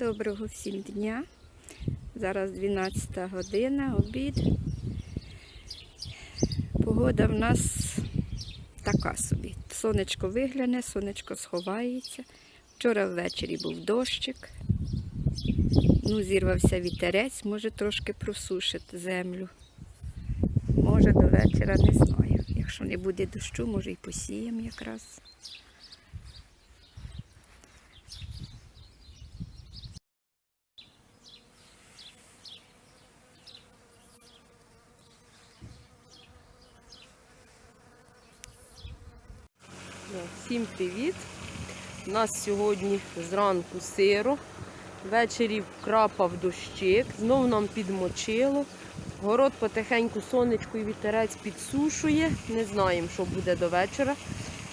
Доброго всім дня. Зараз 12 година, обід. Погода в нас така собі. Сонечко вигляне, сонечко сховається. Вчора ввечері був дощик. Ну, зірвався вітерець, може трошки просушити землю. Може до вечора, не знаю. Якщо не буде дощу, може і посіємо якраз. Всім привіт! У нас сьогодні зранку сиро, ввечері вкрапав дощик, знов нам підмочило. Город потихеньку сонечко і вітерець підсушує. Не знаємо, що буде до вечора.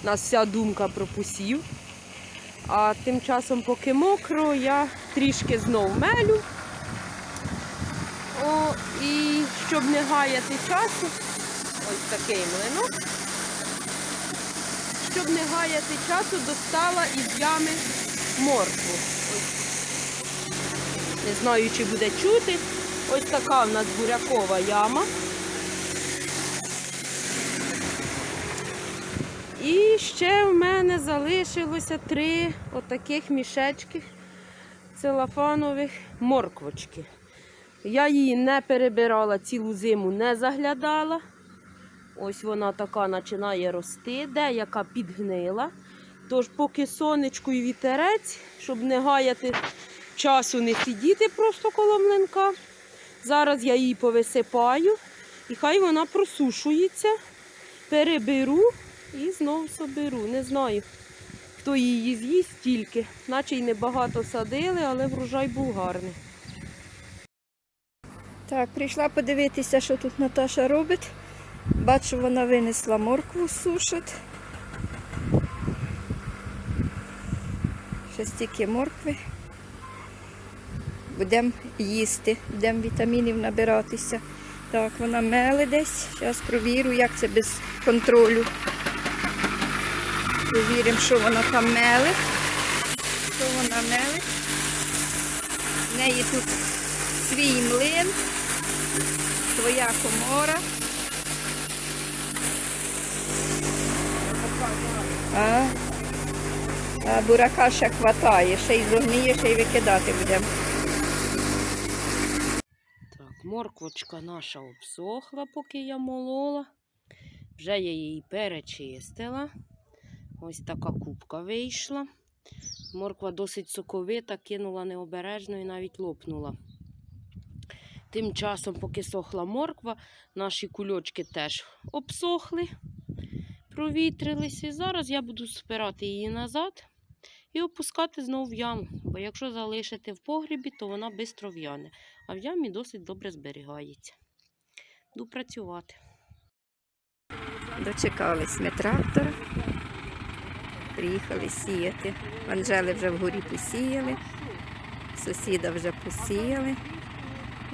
У нас вся думка про посів. А тим часом, поки мокро, я трішки знов мелю. О, і щоб не гаяти часу, ось такий млинок щоб не гаяти часу, достала із ями моркву. Не знаю, чи буде чути. Ось така в нас бурякова яма. І ще в мене залишилося три отаких мішечки целофанових морквочки. Я її не перебирала цілу зиму, не заглядала. Ось вона така починає рости, деяка підгнила. Тож, поки сонечко і вітерець, щоб не гаяти часу, не сидіти просто коло млинка. Зараз я її повисипаю і хай вона просушується, переберу і знову соберу. Не знаю, хто її з'їсть тільки, наче й небагато садили, але врожай був гарний. Так, прийшла подивитися, що тут Наташа робить. Бачу, вона винесла моркву сушить. Ще стільки моркви. Будемо їсти, будемо вітамінів набиратися. Так, вона меле десь. Зараз провірю, як це без контролю. Провіримо, що вона там меле. Що вона меле. В неї тут свій млин, своя комора. А, а бурака ще хватає, ще й зогніє, ще й викидати будемо. Так, морквочка наша обсохла, поки я молола. Вже я її перечистила. Ось така кубка вийшла. Морква досить соковита, кинула необережно і навіть лопнула. Тим часом, поки сохла морква, наші кульочки теж обсохли, провітрилися. І зараз я буду спирати її назад і опускати знову в яму. Бо якщо залишити в погрібі, то вона швидко в'яне. А в ямі досить добре зберігається. Буду працювати. Дочекались ми трактора. Приїхали сіяти. Анжели вже вгорі посіяли, сусіда вже посіяли.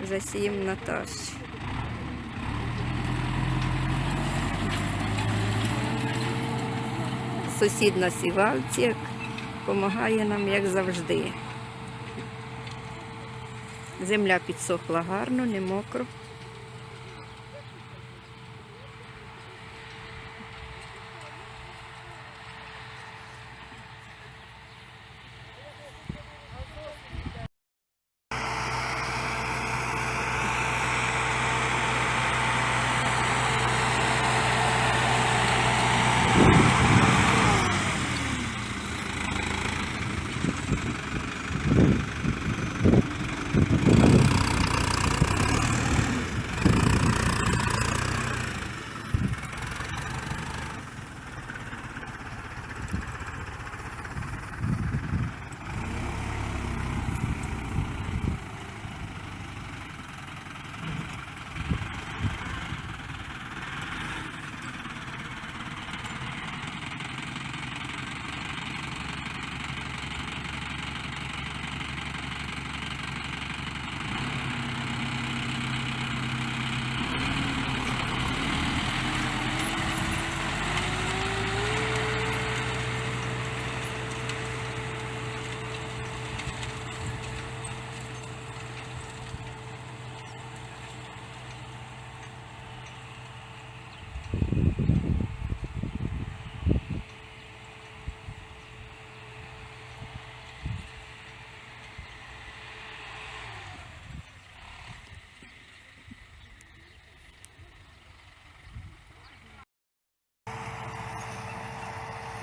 Вже сіємо Наташі. Сусід на сівалці допомагає нам, як завжди. Земля підсохла гарно, не мокро.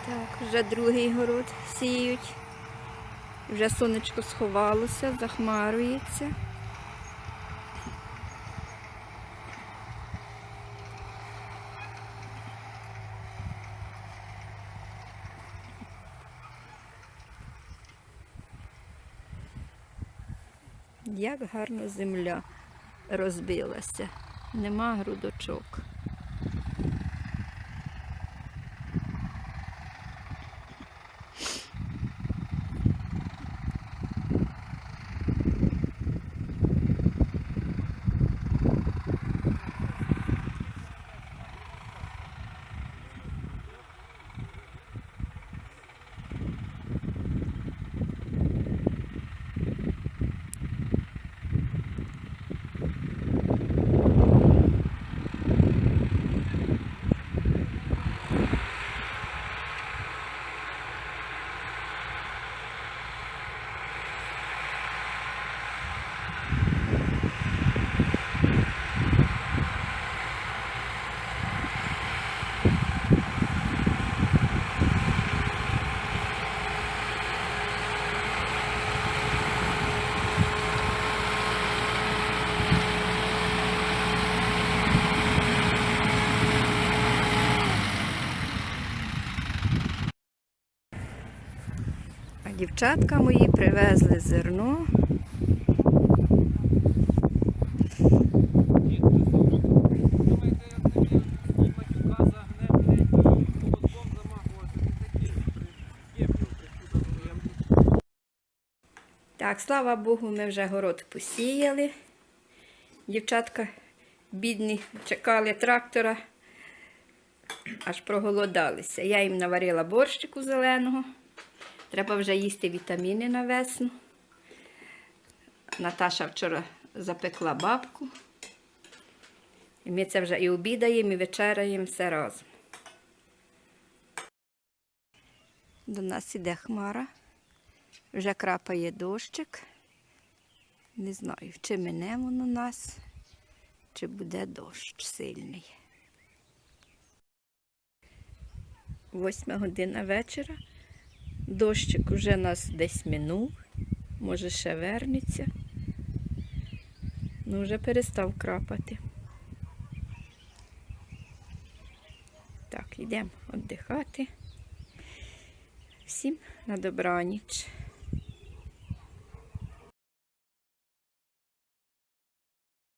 Так, вже другий город сіють. Вже сонечко сховалося, захмарується. Як гарно земля розбилася. Нема грудочок. Дівчатка мої привезли зерно. Так, слава Богу, ми вже город посіяли. Дівчатка бідні чекали трактора, аж проголодалися. Я їм наварила борщику зеленого. Треба вже їсти вітаміни на весну. Наташа вчора запекла бабку. І ми це вже і обідаємо, і вечеряємо все разом. До нас іде хмара. Вже крапає дощик. Не знаю, чи мине воно нас, чи буде дощ сильний. Восьма година вечора. Дощик уже нас десь минув, може ще вернеться. Ну, вже перестав крапати. Так, йдемо віддихати. Всім на добраніч.